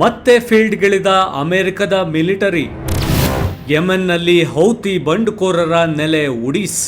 ಮತ್ತೆ ಫೀಲ್ಡ್ಗಿಳಿದ ಅಮೆರಿಕದ ಮಿಲಿಟರಿ. ಯೆಮೆನ್ನಲ್ಲಿ ಹೌತಿ ಬಂಡುಕೋರರ ನೆಲೆ ಉಡೀಸ್.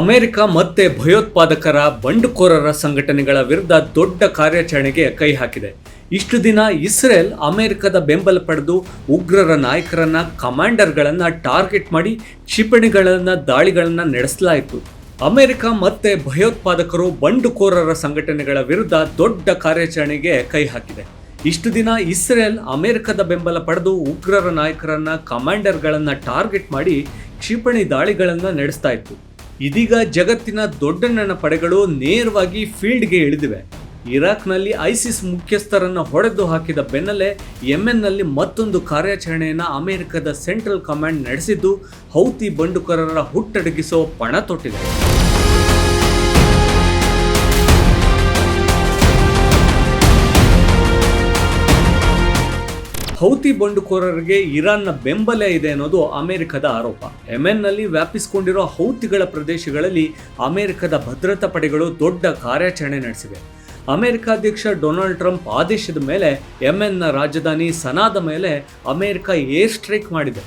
ಅಮೆರಿಕ ಮತ್ತೆ ಭಯೋತ್ಪಾದಕರ ಬಂಡುಕೋರರ ಸಂಘಟನೆಗಳ ವಿರುದ್ಧ ದೊಡ್ಡ ಕಾರ್ಯಾಚರಣೆಗೆ ಕೈ ಹಾಕಿದೆ. ಇಷ್ಟು ದಿನ ಇಸ್ರೇಲ್ ಅಮೆರಿಕದ ಬೆಂಬಲ ಪಡೆದು ಉಗ್ರರ ನಾಯಕರನ್ನ, ಕಮಾಂಡರ್ಗಳನ್ನು ಟಾರ್ಗೆಟ್ ಮಾಡಿ, ಕ್ಷಿಪಣಿಗಳನ್ನು, ದಾಳಿಗಳನ್ನು ನಡೆಸಲಾಯಿತು. ಅಮೆರಿಕ ಮತ್ತೆ ಭಯೋತ್ಪಾದಕರು ಬಂಡುಕೋರರ ಸಂಘಟನೆಗಳ ವಿರುದ್ಧ ದೊಡ್ಡ ಕಾರ್ಯಾಚರಣೆಗೆ ಕೈ ಹಾಕಿದೆ. ಇಷ್ಟು ದಿನ ಇಸ್ರೇಲ್ ಅಮೆರಿಕದ ಬೆಂಬಲ ಪಡೆದು ಉಗ್ರರ ನಾಯಕರನ್ನ, ಕಮಾಂಡರ್ಗಳನ್ನ ಟಾರ್ಗೆಟ್ ಮಾಡಿ ಕ್ಷಿಪಣಿ ದಾಳಿಗಳನ್ನ ನಡೆಸ್ತಾ ಇತ್ತು. ಇದೀಗ ಜಗತ್ತಿನ ದೊಡ್ಡಣ್ಣನ ಪಡೆಗಳು ನೇರವಾಗಿ ಫೀಲ್ಡ್ಗೆ ಇಳಿದಿವೆ. ಇರಾಕ್ನಲ್ಲಿ ಐಸಿಸ್ ಮುಖ್ಯಸ್ಥರನ್ನು ಹೊಡೆದು ಹಾಕಿದ ಬೆನ್ನಲ್ಲೇ ಯೆಮೆನ್ನಲ್ಲಿ ಮತ್ತೊಂದು ಕಾರ್ಯಾಚರಣೆಯನ್ನು ಅಮೆರಿಕದ ಸೆಂಟ್ರಲ್ ಕಮಾಂಡ್ ನಡೆಸಿದ್ದು, ಹೌತಿ ಬಂಡುಕೋರರ ಹುಟ್ಟಡಗಿಸೋ ಪಣ ತೊಟ್ಟಿದೆ. ಹೌತಿ ಬಂಡುಕೋರರಿಗೆ ಇರಾನ್ನ ಬೆಂಬಲ ಇದೆ ಅನ್ನೋದು ಅಮೆರಿಕದ ಆರೋಪ. ಯೆಮೆನ್ನಲ್ಲಿ ವ್ಯಾಪಿಸಿಕೊಂಡಿರುವ ಹೌತಿಗಳ ಪ್ರದೇಶಗಳಲ್ಲಿ ಅಮೆರಿಕದ ಭದ್ರತಾ ಪಡೆಗಳು ದೊಡ್ಡ ಕಾರ್ಯಾಚರಣೆ ನಡೆಸಿವೆ. ಅಮೆರಿಕ ಅಧ್ಯಕ್ಷ ಡೊನಾಲ್ಡ್ ಟ್ರಂಪ್ ಆದೇಶದ ಮೇಲೆ ಯೆಮೆನ್ನ ರಾಜಧಾನಿ ಸನಾದ ಮೇಲೆ ಅಮೆರಿಕ ಏರ್ ಸ್ಟ್ರೈಕ್ ಮಾಡಿದೆ.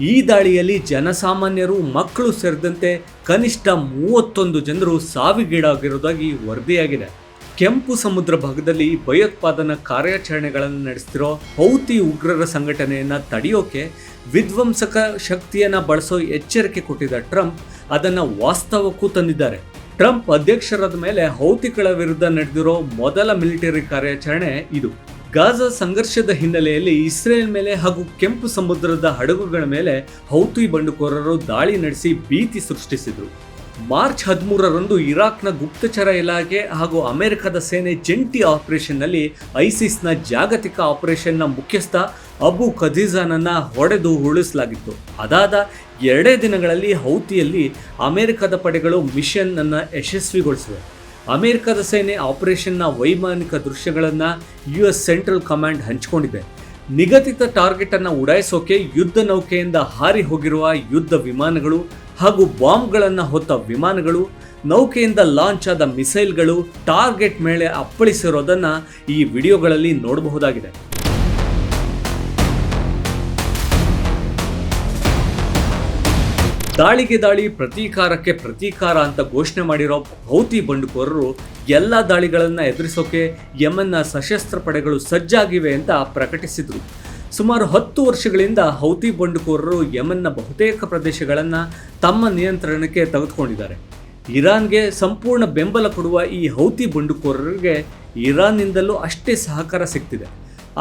ಈ ದಾಳಿಯಲ್ಲಿ ಜನಸಾಮಾನ್ಯರು, ಮಕ್ಕಳು ಸೇರಿದಂತೆ ಕನಿಷ್ಠ ಮೂವತ್ತೊಂದು ಜನರು ಸಾವಿಗೀಡಾಗಿರುವುದಾಗಿ ವರದಿಯಾಗಿದೆ. ಕೆಂಪು ಸಮುದ್ರ ಭಾಗದಲ್ಲಿ ಭಯೋತ್ಪಾದನಾ ಕಾರ್ಯಾಚರಣೆಗಳನ್ನು ನಡೆಸ್ತಿರೋ ಹೌತಿ ಉಗ್ರರ ಸಂಘಟನೆಯನ್ನು ತಡೆಯೋಕೆ ವಿಧ್ವಂಸಕ ಶಕ್ತಿಯನ್ನು ಬಳಸೋ ಎಚ್ಚರಿಕೆ ಕೊಟ್ಟಿದ್ದ ಟ್ರಂಪ್ ಅದನ್ನು ವಾಸ್ತವಕ್ಕೂ ತಂದಿದ್ದಾರೆ. ಟ್ರಂಪ್ ಅಧ್ಯಕ್ಷರಾದ ಮೇಲೆ ಹೌತಿಗಳ ವಿರುದ್ಧ ನಡೆದಿರೋ ಮೊದಲ ಮಿಲಿಟರಿ ಕಾರ್ಯಾಚರಣೆ ಇದು. ಗಾಜಾ ಸಂಘರ್ಷದ ಹಿನ್ನೆಲೆಯಲ್ಲಿ ಇಸ್ರೇಲ್ ಮೇಲೆ ಹಾಗೂ ಕೆಂಪು ಸಮುದ್ರದ ಹಡಗುಗಳ ಮೇಲೆ ಹೌತಿ ಬಂಡುಕೋರರು ದಾಳಿ ನಡೆಸಿ ಭೀತಿ ಸೃಷ್ಟಿಸಿದರು. ಮಾರ್ಚ್ ಹದಿಮೂರರಂದು ಇರಾಕ್ನ ಗುಪ್ತಚರ ಇಲಾಖೆ ಹಾಗೂ ಅಮೆರಿಕದ ಸೇನೆ ಜಂಟಿ ಆಪರೇಷನ್ನಲ್ಲಿ ಐಸಿಸ್ನ ಜಾಗತಿಕ ಆಪರೇಷನ್ನ ಮುಖ್ಯಸ್ಥ ಅಬು ಖದೀಜಾನನ್ನ ಹೊಡೆದು ಉಳಿಸಲಾಗಿತ್ತು ಅದಾದ ಎರಡೇ ದಿನಗಳಲ್ಲಿ ಹೌತಿಯಲ್ಲಿ ಅಮೆರಿಕದ ಪಡೆಗಳು ಮಿಷನ್ನನ್ನು ಯಶಸ್ವಿಗೊಳಿಸಿವೆ. ಅಮೆರಿಕದ ಸೇನೆ ಆಪರೇಷನ್ನ ವೈಮಾನಿಕ ದೃಶ್ಯಗಳನ್ನು ಯು ಎಸ್ ಸೆಂಟ್ರಲ್ ಕಮಾಂಡ್ ಹಂಚಿಕೊಂಡಿದೆ. ನಿಗದಿತ ಟಾರ್ಗೆಟ್ ಅನ್ನು ಉಡಾಯಿಸೋಕೆ ಯುದ್ಧ ನೌಕೆಯಿಂದ ಹಾರಿ ಹೋಗಿರುವ ಯುದ್ಧ ವಿಮಾನಗಳು ಹಾಗೂ ಬಾಂಬ್ಗಳನ್ನು ಹೊತ್ತ ವಿಮಾನಗಳು, ನೌಕೆಯಿಂದ ಲಾಂಚ್ ಆದ ಮಿಸೈಲ್ಗಳು ಟಾರ್ಗೆಟ್ ಮೇಲೆ ಅಪ್ಪಳಿಸಿರೋದನ್ನ ಈ ವಿಡಿಯೋಗಳಲ್ಲಿ ನೋಡಬಹುದಾಗಿದೆ. ದಾಳಿಗೆ ದಾಳಿ, ಪ್ರತೀಕಾರಕ್ಕೆ ಪ್ರತೀಕಾರ ಅಂತ ಘೋಷಣೆ ಮಾಡಿರೋ ಭೌತಿ ಬಂಡುಕೋರರು ಎಲ್ಲ ದಾಳಿಗಳನ್ನು ಎದುರಿಸೋಕೆ ಯಮನ್ನ ಸಶಸ್ತ್ರ ಪಡೆಗಳು ಸಜ್ಜಾಗಿವೆ ಅಂತ ಪ್ರಕಟಿಸಿದರು. ಸುಮಾರು ಹತ್ತು ವರ್ಷಗಳಿಂದ ಹೌತಿ ಬಂಡುಕೋರರು ಯಮನ್ನ ಬಹುತೇಕ ಪ್ರದೇಶಗಳನ್ನು ತಮ್ಮ ನಿಯಂತ್ರಣಕ್ಕೆ ತೆಗೆದುಕೊಂಡಿದ್ದಾರೆ. ಇರಾನ್ಗೆ ಸಂಪೂರ್ಣ ಬೆಂಬಲ ಕೊಡುವ ಈ ಹೌತಿ ಬಂಡುಕೋರರಿಗೆ ಇರಾನ್ನಿಂದಲೂ ಅಷ್ಟೇ ಸಹಕಾರ ಸಿಗ್ತಿದೆ.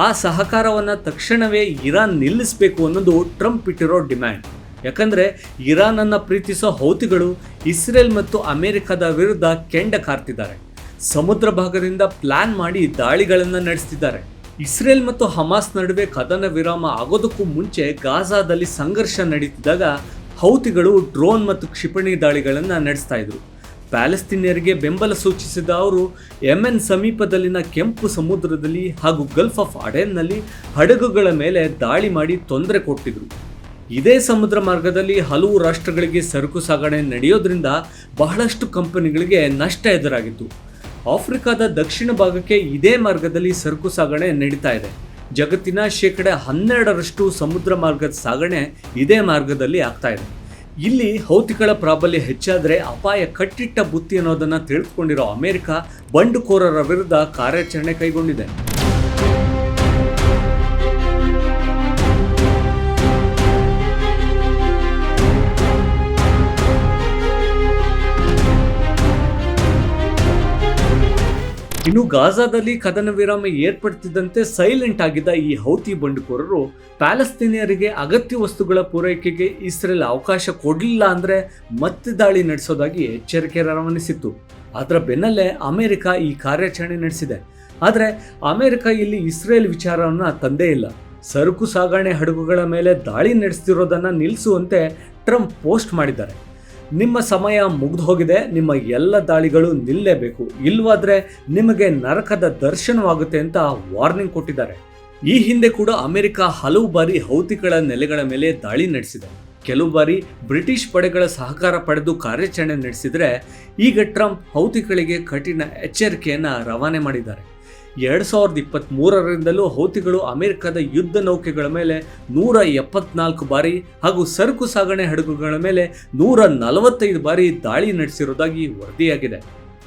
ಆ ಸಹಕಾರವನ್ನು ತಕ್ಷಣವೇ ಇರಾನ್ ನಿಲ್ಲಿಸಬೇಕು ಅನ್ನೋದು ಟ್ರಂಪ್ ಇಟ್ಟಿರೋ ಡಿಮ್ಯಾಂಡ್. ಯಾಕಂದರೆ ಇರಾನನ್ನು ಪ್ರೀತಿಸೋ ಹೌತಿಗಳು ಇಸ್ರೇಲ್ ಮತ್ತು ಅಮೆರಿಕದ ವಿರುದ್ಧ ಕೆಂಡ ಕಾರ್ತಿದ್ದಾರೆ. ಸಮುದ್ರ ಭಾಗದಿಂದ ಪ್ಲಾನ್ ಮಾಡಿ ದಾಳಿಗಳನ್ನು ನಡೆಸ್ತಿದ್ದಾರೆ. ಇಸ್ರೇಲ್ ಮತ್ತು ಹಮಾಸ್ ನಡುವೆ ಕದನ ವಿರಾಮ ಆಗೋದಕ್ಕೂ ಮುಂಚೆ ಗಾಜಾದಲ್ಲಿ ಸಂಘರ್ಷ ನಡೀತಿದ್ದಾಗ ಹೌತಿಗಳು ಡ್ರೋನ್ ಮತ್ತು ಕ್ಷಿಪಣಿ ದಾಳಿಗಳನ್ನು ನಡೆಸ್ತಾ ಇದ್ರು. ಪ್ಯಾಲೆಸ್ತೀನಿಯರಿಗೆ ಬೆಂಬಲ ಸೂಚಿಸಿದ ಅವರು, ಯೆಮೆನ್ ಸಮೀಪದಲ್ಲಿನ ಕೆಂಪು ಸಮುದ್ರದಲ್ಲಿ ಹಾಗೂ ಗಲ್ಫ್ ಆಫ್ ಅಡೆನ್ನಲ್ಲಿ ಹಡಗುಗಳ ಮೇಲೆ ದಾಳಿ ಮಾಡಿ ತೊಂದರೆ ಕೊಟ್ಟಿದ್ರು. ಇದೇ ಸಮುದ್ರ ಮಾರ್ಗದಲ್ಲಿ ಹಲವು ರಾಷ್ಟ್ರಗಳಿಗೆ ಸರಕು ಸಾಗಣೆ ನಡೆಯೋದ್ರಿಂದ ಬಹಳಷ್ಟು ಕಂಪನಿಗಳಿಗೆ ನಷ್ಟ ಎದುರಾಗಿತ್ತು. ಆಫ್ರಿಕಾದ ದಕ್ಷಿಣ ಭಾಗಕ್ಕೆ ಇದೇ ಮಾರ್ಗದಲ್ಲಿ ಸರಕು ಸಾಗಣೆ ನಡೀತಾ ಇದೆ. ಜಗತ್ತಿನ ಶೇಕಡ ಹನ್ನೆರಡರಷ್ಟು ಸಮುದ್ರ ಮಾರ್ಗದ ಸಾಗಣೆ ಇದೇ ಮಾರ್ಗದಲ್ಲಿ ಆಗ್ತಾ ಇದೆ. ಇಲ್ಲಿ ಹೌತಿಗಳ ಪ್ರಾಬಲ್ಯ ಹೆಚ್ಚಾದರೆ ಅಪಾಯ ಕಟ್ಟಿಟ್ಟ ಬುತ್ತಿ ಅನ್ನೋದನ್ನು ತಿಳಿದುಕೊಂಡಿರೋ ಅಮೆರಿಕ ಬಂಡುಕೋರರ ವಿರುದ್ಧ ಕಾರ್ಯಾಚರಣೆ ಕೈಗೊಂಡಿದೆ. ಇನ್ನು ಗಾಜಾದಲ್ಲಿ ಕದನ ವಿರಾಮ ಏರ್ಪಡ್ತಿದ್ದಂತೆ ಸೈಲೆಂಟ್ ಆಗಿದ್ದ ಈ ಹೌತಿ ಬಂಡುಕೋರರು ಪ್ಯಾಲೆಸ್ತೀನಿಯರಿಗೆ ಅಗತ್ಯ ವಸ್ತುಗಳ ಪೂರೈಕೆಗೆ ಇಸ್ರೇಲ್ ಅವಕಾಶ ಕೊಡಲಿಲ್ಲ ಅಂದ್ರೆ ಮತ್ತೆ ದಾಳಿ ನಡೆಸೋದಾಗಿ ಎಚ್ಚರಿಕೆ ರವಾನಿಸಿತ್ತು. ಅದರ ಬೆನ್ನಲ್ಲೇ ಅಮೆರಿಕ ಈ ಕಾರ್ಯಾಚರಣೆ ನಡೆಸಿದೆ. ಆದರೆ ಅಮೆರಿಕ ಇಲ್ಲಿ ಇಸ್ರೇಲ್ ವಿಚಾರವನ್ನು ತಂದೇ ಇಲ್ಲ. ಸರಕು ಸಾಗಣೆ ಹಡಗುಗಳ ಮೇಲೆ ದಾಳಿ ನಡೆಸ್ತಿರೋದನ್ನು ನಿಲ್ಲಿಸುವಂತೆ ಟ್ರಂಪ್ ಪೋಸ್ಟ್ ಮಾಡಿದ್ದಾರೆ. ನಿಮ್ಮ ಸಮಯ ಮುಗ್ದು ಹೋಗಿದೆ, ನಿಮ್ಮ ಎಲ್ಲ ದಾಳಿಗಳು ನಿಲ್ಲೇಬೇಕು. ಇಲ್ವಾದ್ರೆ ನಿಮಗೆ ನರಕದ ದರ್ಶನವಾಗುತ್ತೆ ಅಂತ ವಾರ್ನಿಂಗ್ ಕೊಟ್ಟಿದ್ದಾರೆ. ಈ ಹಿಂದೆ ಕೂಡ ಅಮೆರಿಕ ಹಲವು ಬಾರಿ ಹೌತಿಗಳ ನೆಲೆಗಳ ಮೇಲೆ ದಾಳಿ ನಡೆಸಿದೆ. ಕೆಲವು ಬಾರಿ ಬ್ರಿಟಿಷ್ ಪಡೆಗಳ ಸಹಕಾರ ಪಡೆದು ಕಾರ್ಯಾಚರಣೆ ನಡೆಸಿದರೆ ಈಗ ಟ್ರಂಪ್ ಹೌತಿಗಳಿಗೆ ಕಠಿಣ ಎಚ್ಚರಿಕೆಯನ್ನು ರವಾನೆ ಮಾಡಿದ್ದಾರೆ. ಎರಡು ಸಾವಿರದ ಇಪ್ಪತ್ತ್ ಮೂರರಿಂದಲೂ ಹೌತಿಗಳು ಅಮೆರಿಕದ ಯುದ್ಧ ನೌಕೆಗಳ ಮೇಲೆ ನೂರ ಎಪ್ಪತ್ನಾಲ್ಕು ಬಾರಿ ಹಾಗೂ ಸರಕು ಸಾಗಣೆ ಹಡಗುಗಳ ಮೇಲೆ ನೂರ ನಲವತ್ತೈದು ಬಾರಿ ದಾಳಿ ನಡೆಸಿರುವುದಾಗಿ ವರದಿಯಾಗಿದೆ.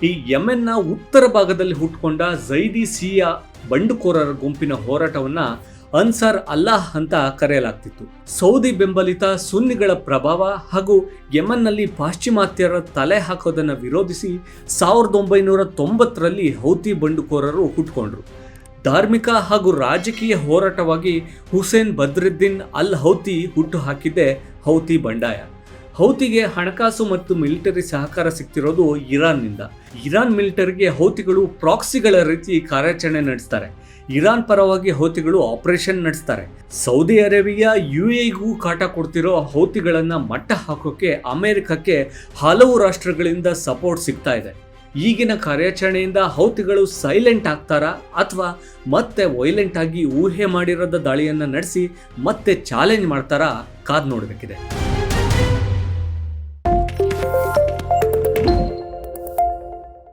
ಈ ಯೆಮೆನ್ನ ಉತ್ತರ ಭಾಗದಲ್ಲಿ ಹುಟ್ಟುಕೊಂಡ ಜೈದಿ ಸಿಯಾ ಬಂಡುಕೋರರ ಗುಂಪಿನ ಹೋರಾಟವನ್ನ ಅನ್ಸಾರ್ ಅಲ್ಲಾಹ್ ಅಂತ ಕರೆಯಲಾಗ್ತಿತ್ತು. ಸೌದಿ ಬೆಂಬಲಿತ ಸುನ್ನಿಗಳ ಪ್ರಭಾವ ಹಾಗೂ ಯಮನ್ನಲ್ಲಿ ಪಾಶ್ಚಿಮಾತ್ಯರ ತಲೆ ಹಾಕೋದನ್ನು ವಿರೋಧಿಸಿ ಸಾವಿರದ ಒಂಬೈನೂರ ತೊಂಬತ್ತರಲ್ಲಿ ಹೌತಿ ಬಂಡುಕೋರರು ಹುಟ್ಕೊಂಡ್ರು. ಧಾರ್ಮಿಕ ಹಾಗೂ ರಾಜಕೀಯ ಹೋರಾಟವಾಗಿ ಹುಸೇನ್ ಬದ್ರುದ್ದೀನ್ ಅಲ್ ಹೌತಿ ಹುಟ್ಟು ಹಾಕಿದ್ದೆ ಹೌತಿ ಬಂಡಾಯ. ಹೌತಿಗೆ ಹಣಕಾಸು ಮತ್ತು ಮಿಲಿಟರಿ ಸಹಕಾರ ಸಿಗ್ತಿರೋದು ಇರಾನ್ನಿಂದ. ಇರಾನ್ ಮಿಲಿಟರಿಗೆ ಹೌತಿಗಳು ಪ್ರಾಕ್ಸಿಗಳ ರೀತಿ ಕಾರ್ಯಾಚರಣೆ ನಡೆಸ್ತಾರೆ. ಇರಾನ್ ಪರವಾಗಿ ಹೌತಿಗಳು ಆಪರೇಷನ್ ನಡೆಸ್ತಾರೆ. ಸೌದಿ ಅರೇಬಿಯಾ ಯು ಎಗೂ ಕಾಟ ಕೊಡ್ತಿರೋ ಹೌತಿಗಳನ್ನ ಮಟ್ಟ ಹಾಕೋಕೆ ಅಮೆರಿಕಕ್ಕೆ ಹಲವು ರಾಷ್ಟ್ರಗಳಿಂದ ಸಪೋರ್ಟ್ ಸಿಗ್ತಾ ಇದೆ. ಈಗಿನ ಕಾರ್ಯಾಚರಣೆಯಿಂದ ಹೌತಿಗಳು ಸೈಲೆಂಟ್ ಆಗ್ತಾರಾ ಅಥವಾ ಮತ್ತೆ ವೈಲೆಂಟ್ ಆಗಿ ಊಹೆ ಮಾಡಿರೋದ ದಾಳಿಯನ್ನು ನಡೆಸಿ ಮತ್ತೆ ಚಾಲೆಂಜ್ ಮಾಡ್ತಾರಾ ಕಾದ್ ನೋಡಬೇಕಿದೆ.